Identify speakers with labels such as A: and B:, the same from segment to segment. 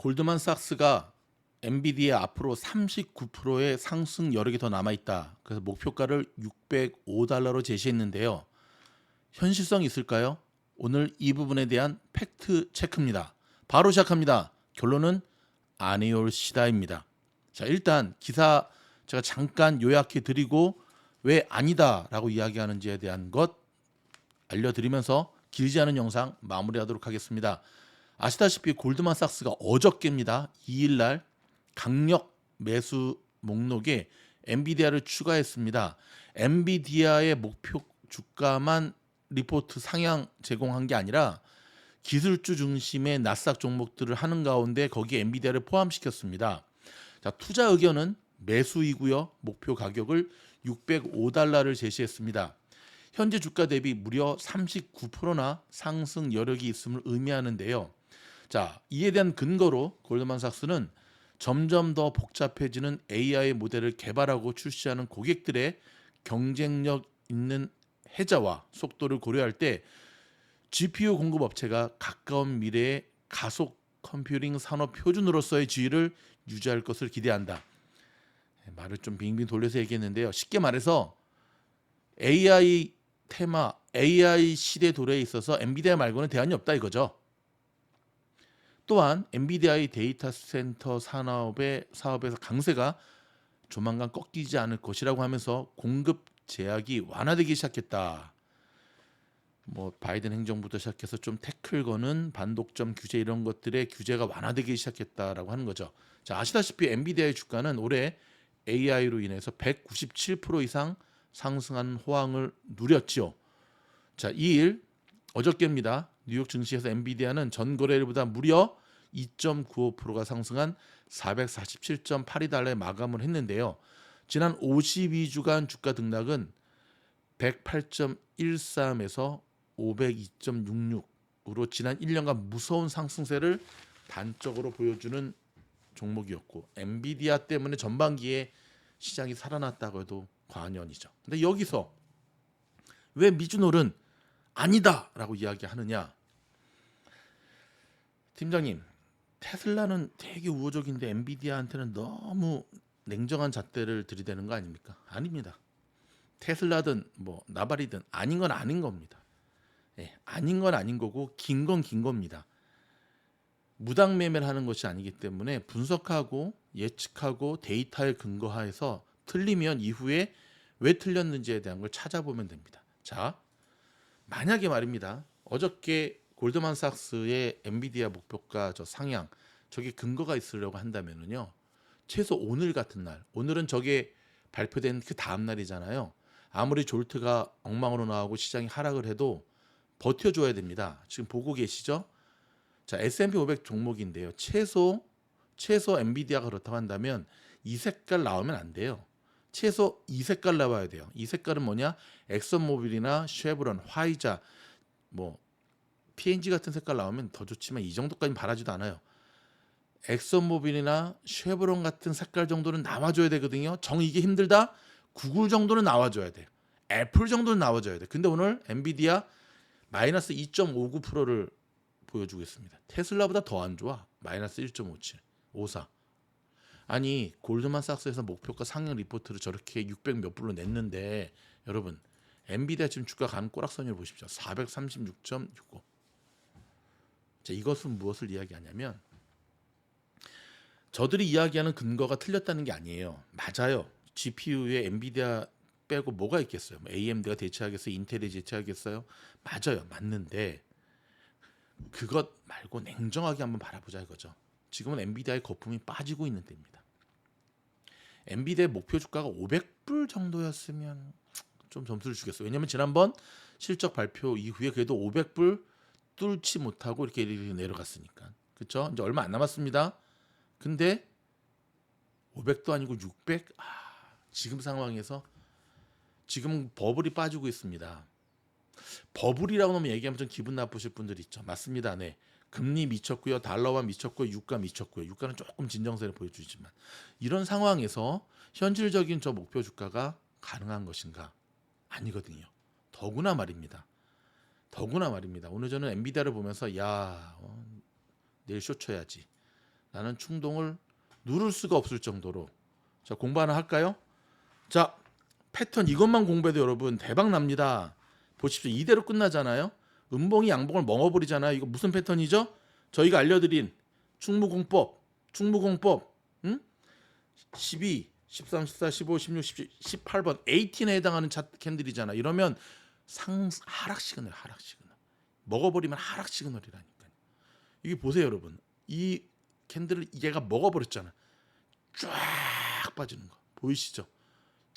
A: 골드만삭스가 엔비디아 앞으로 39%의 상승 여력이 더 남아 있다. 그래서 목표가를 605달러로 제시했는데요. 현실성 있을까요? 오늘 이 부분에 대한 팩트 체크입니다. 바로 시작합니다. 결론은 아니올 시다입니다. 자, 일단 기사 제가 잠깐 요약해 드리고 왜 아니다라고 이야기하는지에 대한 것 알려드리면서 길지 않은 영상 마무리하도록 하겠습니다. 아시다시피 골드만삭스가 어저께입니다. 2일 날 강력 매수 목록에 엔비디아를 추가했습니다. 엔비디아의 목표 주가만 리포트 상향 제공한 게 아니라 기술주 중심의 나스닥 종목들을 하는 가운데 거기에 엔비디아를 포함시켰습니다. 자, 투자 의견은 매수이고요. 목표 가격을 605달러를 제시했습니다. 현재 주가 대비 무려 39%나 상승 여력이 있음을 의미하는데요. 자, 이에 대한 근거로 골드만삭스는 점점 더 복잡해지는 AI 모델을 개발하고 출시하는 고객들의 경쟁력 있는 해자와 속도를 고려할 때 GPU 공급 업체가 가까운 미래의 가속 컴퓨팅 산업 표준으로서의 지위를 유지할 것을 기대한다. 네, 말을 좀 빙빙 돌려서 얘기했는데요. 쉽게 말해서 AI 테마, AI 시대 도래에 있어서 엔비디아 말고는 대안이 없다 이거죠. 또한 엔비디아의 데이터 센터 산업의 사업에서 강세가 조만간 꺾이지 않을 것이라고 하면서 공급 제약이 완화되기 시작했다. 뭐 바이든 행정부터 시작해서 좀 태클 거는 반독점 규제 이런 것들의 규제가 완화되기 시작했다라고 하는 거죠. 자, 아시다시피 엔비디아의 주가는 올해 AI로 인해서 197% 이상 상승한 호황을 누렸죠. 자, 2일 어저께입니다. 뉴욕 증시에서 엔비디아는 전 거래일보다 무려 2.95%가 상승한 447.82 달러에 마감을 했는데요. 지난 52주간 주가 등락은 108.13에서 502.66으로 지난 1년간 무서운 상승세를 단적으로 보여주는 종목이었고 엔비디아 때문에 전반기에 시장이 살아났다고 해도 과언이죠. 근데 여기서 왜 미주놀은 아니다라고 이야기하느냐? 팀장님, 테슬라는 되게 우호적인데 엔비디아한테는 너무 냉정한 잣대를 들이대는 거 아닙니까? 아닙니다. 테슬라든 뭐 나발이든 아닌 건 아닌 겁니다. 예, 아닌 건 아닌 거고 긴 건 긴 겁니다. 무당 매매를 하는 것이 아니기 때문에 분석하고 예측하고 데이터에 근거하여서 틀리면 이후에 왜 틀렸는지에 대한 걸 찾아보면 됩니다. 자, 만약에 말입니다. 어저께 골드만삭스의 엔비디아 목표가 저 상향 저게 근거가 있으려고 한다면은요. 최소 오늘 같은 날, 오늘은 저게 발표된 그 다음 날이잖아요. 아무리 졸트가 엉망으로 나오고 시장이 하락을 해도 버텨줘야 됩니다. 지금 보고 계시죠? 자, S&P 500 종목인데요. 최소 최소 엔비디아가 그렇다고 한다면 이 색깔 나오면 안 돼요. 최소 이 색깔 나와야 돼요. 이 색깔은 뭐냐? 엑선모빌이나 쉐브론, 화이자, 뭐 P&G 같은 색깔 나오면 더 좋지만 이 정도까지 바라지도 않아요. 엑선모빌이나 쉐브론 같은 색깔 정도는 나와줘야 되거든요. 정 이게 힘들다? 구글 정도는 나와줘야 돼요. 애플 정도는 나와줘야 돼. 근데 오늘 엔비디아 마이너스 2.59%를 보여주고 있습니다. 테슬라보다 더 안 좋아. 마이너스 1.57, 54. 아니 골드만삭스에서 목표가 상향 리포트를 저렇게 600 몇 불로 냈는데 여러분 엔비디아 지금 주가 간 꼬락선을 보십시오. 436.65. 자 이것은 무엇을 이야기하냐면 저들이 이야기하는 근거가 틀렸다는 게 아니에요. 맞아요. GPU에 엔비디아 빼고 뭐가 있겠어요? 뭐 AMD가 대체하겠어요? 인텔이 대체하겠어요? 맞아요. 맞는데 그것 말고 냉정하게 한번 바라보자 이거죠. 지금은 엔비디아의 거품이 빠지고 있는 때입니다. 엔비디아의 목표 주가가 500불 정도였으면 좀 점수를 주겠어요. 왜냐면 지난번 실적 발표 이후에 그래도 500불 뚫지 못하고 이렇게 내려갔으니까. 그렇죠? 이제 얼마 안 남았습니다. 근데 500도 아니고 600? 아, 지금 상황에서 지금 버블이 빠지고 있습니다. 버블이라고 하면 얘기하면 좀 기분 나쁘실 분들이 있죠. 맞습니다. 네. 금리 미쳤고요. 달러와 미쳤고요. 유가 미쳤고요. 유가는 조금 진정세를 보여주지만 이런 상황에서 현실적인 저 목표 주가가 가능한 것인가? 아니거든요. 더구나 말입니다. 더구나 말입니다. 오늘 저는 엔비디아를 보면서 야 어, 내일 쇼 쳐야지. 라는 충동을 누를 수가 없을 정도로 자 공부 하나 할까요? 자 패턴 이것만 공부해도 여러분 대박 납니다. 보십시오 이대로 끝나잖아요. 음봉이 양봉을 멍어버리잖아요. 이거 무슨 패턴이죠? 저희가 알려드린 충무공법, 충무공법, 응? 12, 13, 14, 15, 16, 17, 18번 18에 해당하는 차트 캔들이잖아. 이러면 상 하락 시그널, 하락 시그널. 먹어버리면 하락 시그널이라니까. 이게 보세요, 여러분. 이 캔들을 얘가 먹어버렸잖아. 쫙 빠지는 거 보이시죠?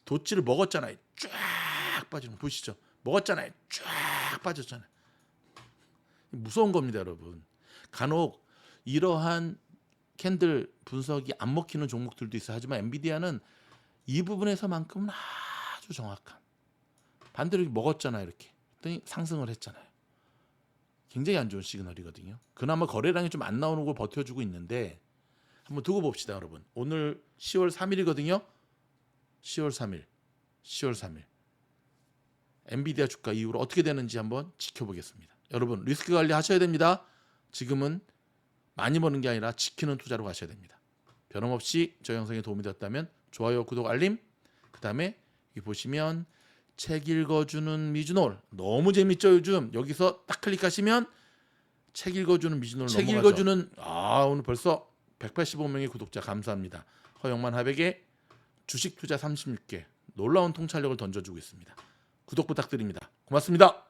A: 도치를 먹었잖아요. 쫙 빠지는 거 보이시죠? 먹었잖아요. 쫙 빠졌잖아요. 무서운 겁니다, 여러분. 간혹 이러한 캔들 분석이 안 먹히는 종목들도 있어 하지만 엔비디아는 이 부분에서만큼은 아주 정확한 반대로 이렇게 먹었잖아요 이렇게. 그랬더니 상승을 했잖아요. 굉장히 안 좋은 시그널이거든요. 그나마 거래량이 좀 안 나오는 걸 버텨주고 있는데 한번 두고 봅시다 여러분. 오늘 10월 3일이거든요. 10월 3일 10월 3일. 엔비디아 주가 이후로 어떻게 되는지 한번 지켜보겠습니다. 여러분 리스크 관리 하셔야 됩니다. 지금은 많이 버는 게 아니라 지키는 투자로 가셔야 됩니다. 변함없이 저 영상에 도움이 되었다면 좋아요, 구독, 알림. 그다음에 여기 보시면 책 읽어주는 미주놀 너무 재밌죠 요즘 여기서 딱 클릭하시면 책 읽어주는 미주놀 책
B: 넘어가죠.
A: 읽어주는 아 오늘 벌써 185명의 구독자 감사합니다. 허영만 하백의 주식 투자 36개 놀라운 통찰력을 던져주고 있습니다. 구독 부탁드립니다. 고맙습니다.